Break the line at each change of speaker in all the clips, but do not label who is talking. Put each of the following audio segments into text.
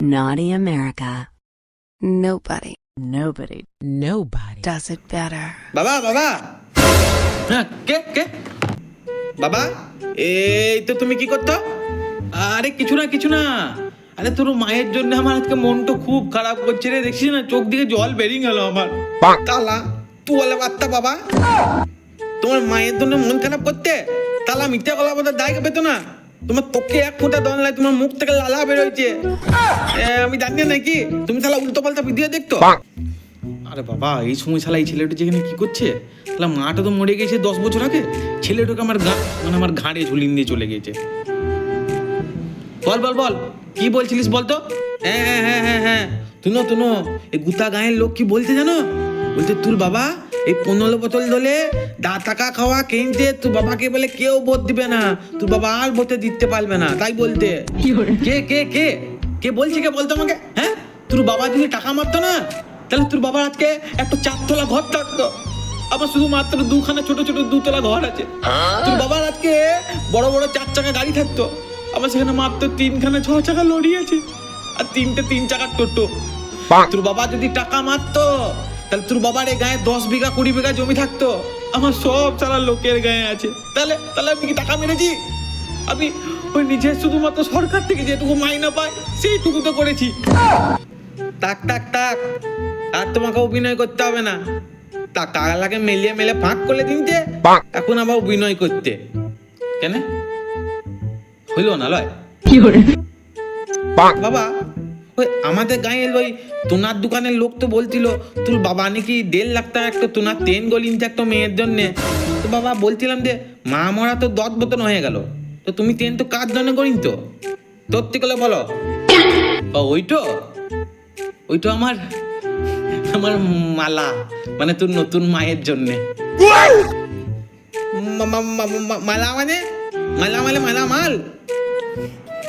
Naughty America.
Nobody.
Nobody. Nobody.
does it better.
বাবা বাবা হ্যাঁ কে কে? বাবা এই তো তুমি কি করতো? আরে কিছু না কিছু না। আরে তোর মায়ের জন্য আমার আজকে মনটা খুব খারাপ করছে রে। দেখছিস না চোখ দিকে জল বেরিয়ে গেল আমার। তালা তু বলে বার্তা বাবা। তোমার মায়ের জন্য মন খারাপ করতে? তালা মিথ্যা গলা বোধ দায় পেতো না। তোমার তোকে এক ফোঁটা দন লাই তোমার মুখ থেকে লালা বেরোইছে। আমি জানি না নাকি তুমি তাহলে উল্টো পাল্টা ভিডিও দেখতো? আরে বাবা এই সময় শালা এই ছেলেটা যেখানে কি করছে? তাহলে মাটা তো মরে গেছে দশ বছর আগে। ছেলেটাকে আমার গা মানে আমার ঘাড়ে ঝুলিয়ে দিয়ে চলে গেছে। বল বল বল কি বলছিলিস বলতো? হ্যাঁ হ্যাঁ হ্যাঁ হ্যাঁ হ্যাঁ। তুনো তুনো এই গুতা গায়ের লোক কি বলছে জানো? বলতে তোর বাবা এই পনেরো বোতল দলে দা টাকা খাওয়া কিনতে তোর বাবাকে বলে কেউ ভোট দিবে না। তোর বাবা আর ভোটে দিতে পারবে না তাই বলতে। কে কে কে কে? বলছে কে বলতো আমাকে? হ্যাঁ? তোর বাবা যদি টাকা মারতো না তাহলে তোর বাবার আজকে একটা চারতলা ঘর থাকতো। আমার শুধুমাত্র দুখানা ছোট ছোট দুতলা ঘর আছে। তোর বাবার আজকে বড় বড় চার চাকা গাড়ি থাকতো। আমার সেখানে মাত্র তিনখানা ছ চাকা লরি আছে। আর তিনটে তিন চাকার টোটো। তোর বাবা যদি টাকা মারতো তাহলে তোর বাবার এই গায়ে দশ বিঘা কুড়ি বিঘা জমি থাকতো? আমার সব সারা লোকের গায়ে আছে। তাহলে তাহলে আমি কি টাকা মেরেছি? আমি ওই নিজের শুধুমাত্র সরকার থেকে যেটুকু মাইনা পাই সেইটুকু তো করেছি। তাক তাক তাক। আর তোমাকে অভিনয় করতে হবে না। টাকা লাগে মেলিয়ে মেলে ফাঁক করে দিনতে এখন আবার অভিনয় করতে। কেন? হইল না লয়? কি বাবা ওই আমাদের গাঁয়ের ওই তোনার দোকানের লোক তো বলছিল, তোর বাবা নাকি দেড় লাখ টাকা একটা তোনার তেন গলিনতে একটা মেয়ের জন্যে। তো বাবা বলছিলাম যে, মা মরা তো দশ বোতন হয়ে গেল। তো তুমি তেন তো কার জন্য করিন তো? তোর থেকে বলো। ওইটো? ওইটা আমার আমার মালা মানে তোর নতুন মায়ের জন্যে। মালা মানে? মালা মানে মালা মাল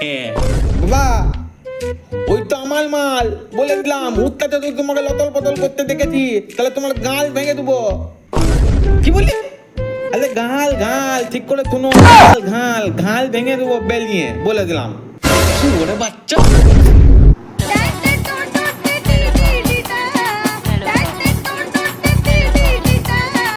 হ্যাঁ। বাবা ওই তো আমার মাল। বলে দিলাম হুত্তাতে তুই তোমাকে লতল পতল করতে দেখেছি। তাহলে তোমার গাল ভেঙে দেবো। কি বললি? আরে গাল গাল, ঠিক করে শুনো। গাল গাল ঘাল ভেঙে দেবো বেল নিয়ে। বলে দিলাম। ওরে বাচ্চা?